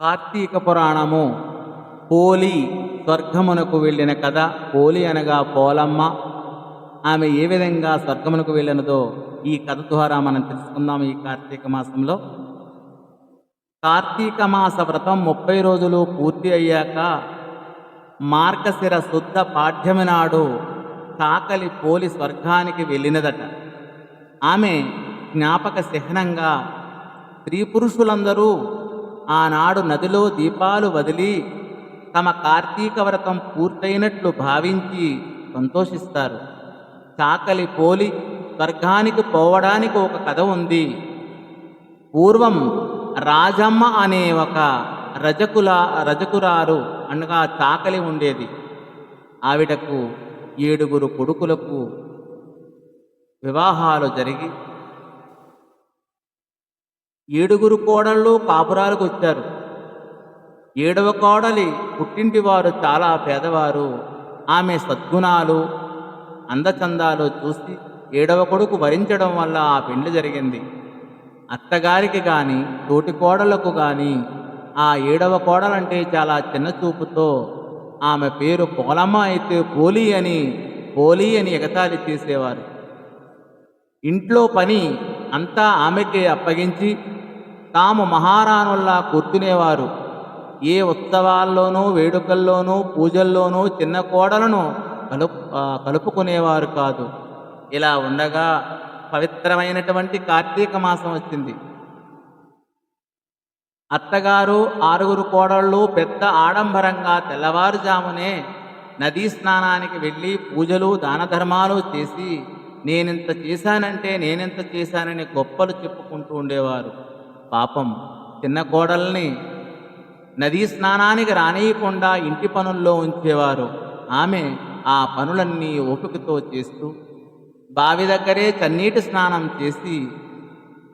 కార్తీక పురాణము. పోలి స్వర్గమునకు వెళ్ళిన కథ పోలి అనగా పోలమ్మ. ఆమె ఏ విధంగా స్వర్గమునకు వెళ్ళినదో ఈ కథ ద్వారా మనం తెలుసుకుందాం ఈ కార్తీక మాసంలో. కార్తీక మాస వ్రతం ముప్పై రోజులు పూర్తి అయ్యాక మార్గశిర శుద్ధ పాఠ్యమి నాడు కాకలి పోలి స్వర్గానికి వెళ్ళినదట. ఆమె జ్ఞాపక చిహ్నంగా స్త్రీ పురుషులందరూ ఆనాడు నదిలో దీపాలు వదిలి తమ కార్తీక వ్రతం పూర్తయినట్లు భావించి సంతోషిస్తారు. చాకలి పోలి స్వర్గానికి పోవడానికి ఒక కథ ఉంది. పూర్వం రాజమ్మ అనే ఒక రజకుల రజకురారు అనగా చాకలి ఉండేది. ఆవిడకు ఏడుగురు కొడుకులకు వివాహాలు జరిగి ఏడుగురు కోడళ్ళు కాపురాలకు వచ్చారు. ఏడవ కోడలి పుట్టింటి వారు చాలా పేదవారు. ఆమె సద్గుణాలు అందచందాలు చూసి ఏడవ కొడుకు వరించడం వల్ల ఆ పెళ్ళి జరిగింది. అత్తగారికి కానీ తోటి కోడలకు కానీ ఆ ఏడవ కోడలంటే చాలా చిన్న చూపుతో ఆమె పేరు పోలమ్మ అయితే పోలి అని పోలి అని ఎగతాళి చేసేవారు. ఇంట్లో పని అంతా ఆమెకే అప్పగించి తాము మహారాణుల్లా కూర్చునేవారు. ఏ ఉత్సవాల్లోనూ వేడుకల్లోనూ పూజల్లోనూ చిన్న కోడలను కలుపు కలుపుకునేవారు కాదు. ఇలా ఉండగా పవిత్రమైనటువంటి కార్తీక మాసం వచ్చింది. అత్తగారు ఆరుగురు కోడళ్ళు పెద్ద ఆడంబరంగా తెల్లవారుజామునే నదీ స్నానానికి వెళ్ళి పూజలు దాన ధర్మాలు చేసి నేనింత చేశానంటే నేనెంత చేశానని గొప్పలు చెప్పుకుంటూ ఉండేవారు. పాపం. చిన్న కోడల్ని నదీ స్నానానికి రానియకుండా ఇంటి పనుల్లో ఉంచేవారు. ఆమె ఆ పనులన్నీ ఓపికతో చేస్తూ బావి దగ్గరే చన్నీటి స్నానం చేసి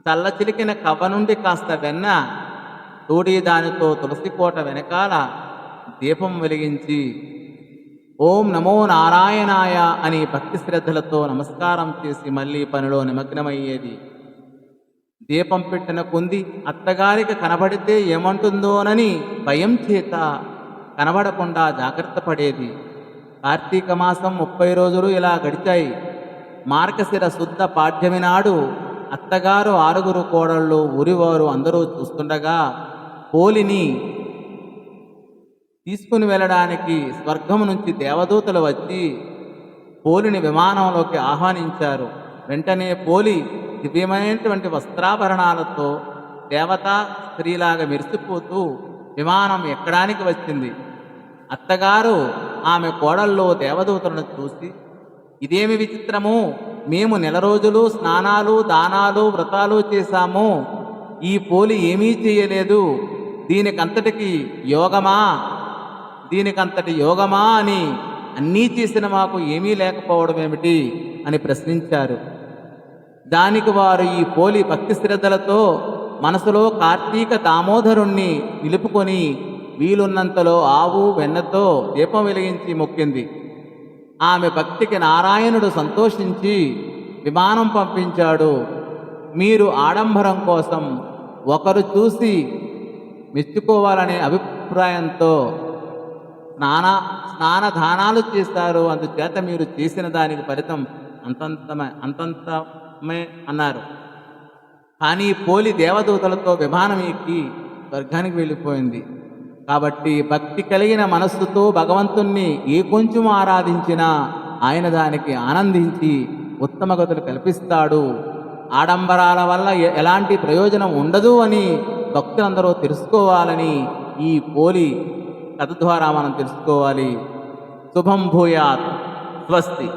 చల్లచిలికిన కవ్వ నుండి కాస్త వెన్న తోడి దానితో తులసి కోట వెనకాల దీపం వెలిగించి ఓం నమో నారాయణాయ అని భక్తి శ్రద్ధలతో నమస్కారం చేసి మళ్ళీ పనిలో నిమగ్నమయ్యేది. దీపం పెట్టిన కొంది అత్తగారికి కనబడితే ఏమంటుందోనని భయం చేత కనబడకుండా జాగ్రత్త పడేది. కార్తీక మాసం ముప్పై రోజులు ఇలా గడిచాయి. మార్గశిర శుద్ధ పాఠ్యమి నాడు అత్తగారు ఆరుగురు కోడళ్ళు ఊరివారు అందరూ చూస్తుండగా పోలిని తీసుకుని వెళ్ళడానికి స్వర్గం నుంచి దేవదూతలు వచ్చి పోలిని విమానంలోకి ఆహ్వానించారు. వెంటనే పోలి దివ్యమైనటువంటి వస్త్రాభరణాలతో దేవత స్త్రీలాగా మెరిసిపోతూ విమానం ఎక్కడానికి వచ్చింది. అత్తగారు ఆమె కోడల్లో దేవదూతలను చూసి ఇదేమి విచిత్రము? మేము నెల రోజులు స్నానాలు దానాలు వ్రతాలు చేశాము. ఈ పోలి ఏమీ చేయలేదు. దీనికంతటికి యోగమా? దీనికంతటి యోగమా? అని అన్నీ చేసిన మాకు ఏమీ లేకపోవడం ఏమిటి అని ప్రశ్నించారు. దానికి వారు ఈ పోలి భక్తి శ్రద్ధలతో మనసులో కార్తీక దామోదరుణ్ణి నిలుపుకొని వీలున్నంతలో ఆవు వెన్నతో దీపం వెలిగించి మొక్కింది. ఆమె భక్తికి నారాయణుడు సంతోషించి విమానం పంపించాడు. మీరు ఆడంబరం కోసం ఒకరు చూసి మెచ్చుకోవాలనే అభిప్రాయంతో స్నాన స్నాన దానాలు చేస్తారు. అందుచేత మీరు చేసిన దానికి ఫలితం అంతంతమే మే అన్నారు. కానీ పోలి దేవదూతలతో విమానం ఎక్కి స్వర్గానికి వెళ్ళిపోయింది. కాబట్టి భక్తి కలిగిన మనస్సుతో భగవంతుణ్ణి ఏ కొంచెం ఆరాధించినా ఆయన దానికి ఆనందించి ఉత్తమ గతులు కల్పిస్తాడు. ఆడంబరాల వల్ల ఎలాంటి ప్రయోజనం ఉండదు అని భక్తులందరూ తెలుసుకోవాలని ఈ పోలి కథ ద్వారా మనం తెలుసుకోవాలి. శుభం భూయాత్. స్వస్తి.